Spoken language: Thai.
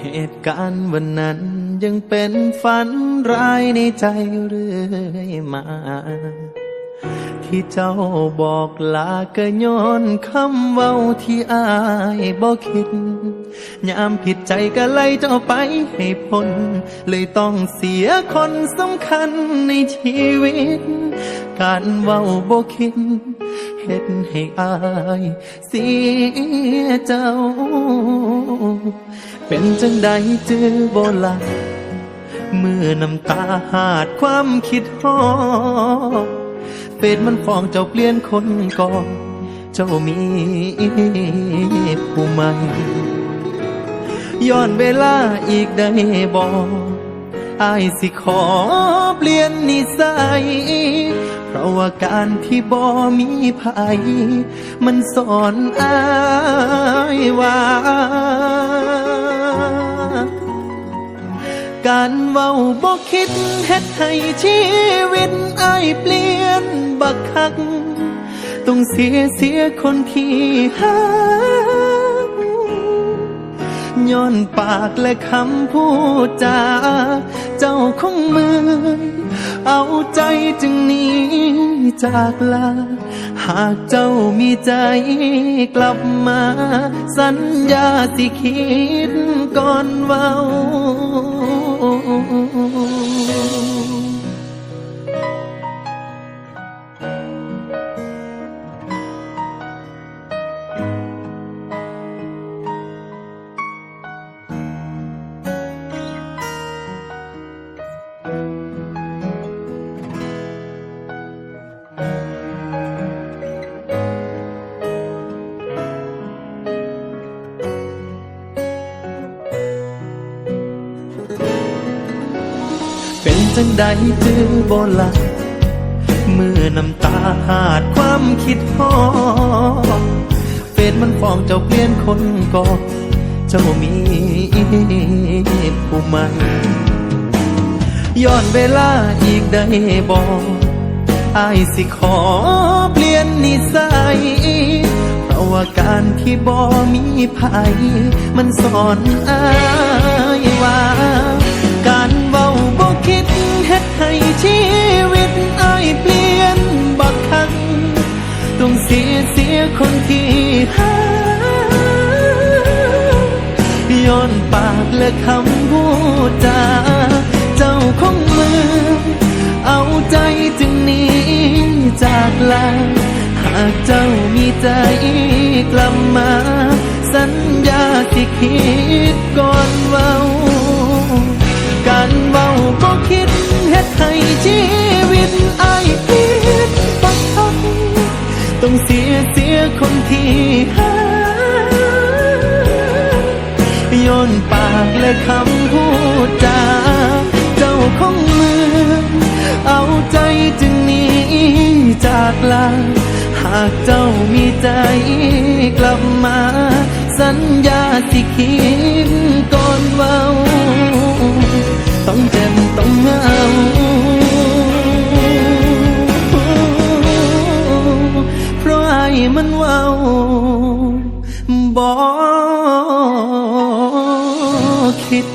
เหตุการณ์วันนั้นยังเป็นฝันร้ายในใจเรื่อยมา ที่เจ้าบอกลาก็ย้อนคำเว้าที่อายบอกคิด ยามผิดใจก็ไล่เจ้าไปให้พ้น เลยต้องเสียคนสำคัญในชีวิต การเว้าบอกคิด เฮ็ดให้อายเสียเจ้า เป็นจังใดเจอบ่ละเมื่อน้ำตาหาดความคิดฮอดเฟซมันฟ้องเจ้าเปลี่ยนคนก่อนเจ้ามีผู้ใหม่ย้อนเวลาอีกได้บอก อายสิขอเปลี่ยนนิสัย เพราะว่าการที่บ่มีภัย มันสอนอายว่าการเว้าบ่คิดเฮ็ดให้ชีวิตอายเปลี่ยนบักคัก ต้องเสียเสียคนที่หัก ย้อนปากและคำพูดจา เจ้าคงเมือ เอาใจจึงหนีจากลา หากเจ้ามีใจกลับมา สัญญาสิคิดก่อนเว้า จังใดจือบ่ละเมื่อน้ำตาหาดความคิดฮอดเฟซมันฟ้องเจ้าเปลี่ยนคนก่อเจ้ามีผู้ใหม่ย้อนเวลาอีกได้บอกอายสิขอเปลี่ยนนิสัยเพราะว่าการที่บ่มีภัยมันสอนอายว่า ให้ชีวิตอายเปลี่ยนบักคักต้องเสียเสียคนที่หาย้อนปากและคำพูดจาเจ้าคงมือเอาใจจึงหนี้จากลาหากเจ้ามีใจกลับมา สัญญาที่คิดก่อนเว้า สียเสียคนที่หาย้อนปากและคำพูดจาเจ้าคงมือ เอาใจจึงหนีจากลาหากเจ้ามีใจกลับมา สัญญาที่คิดก่อนเว้าต้องเจ มันเว้าบอคิด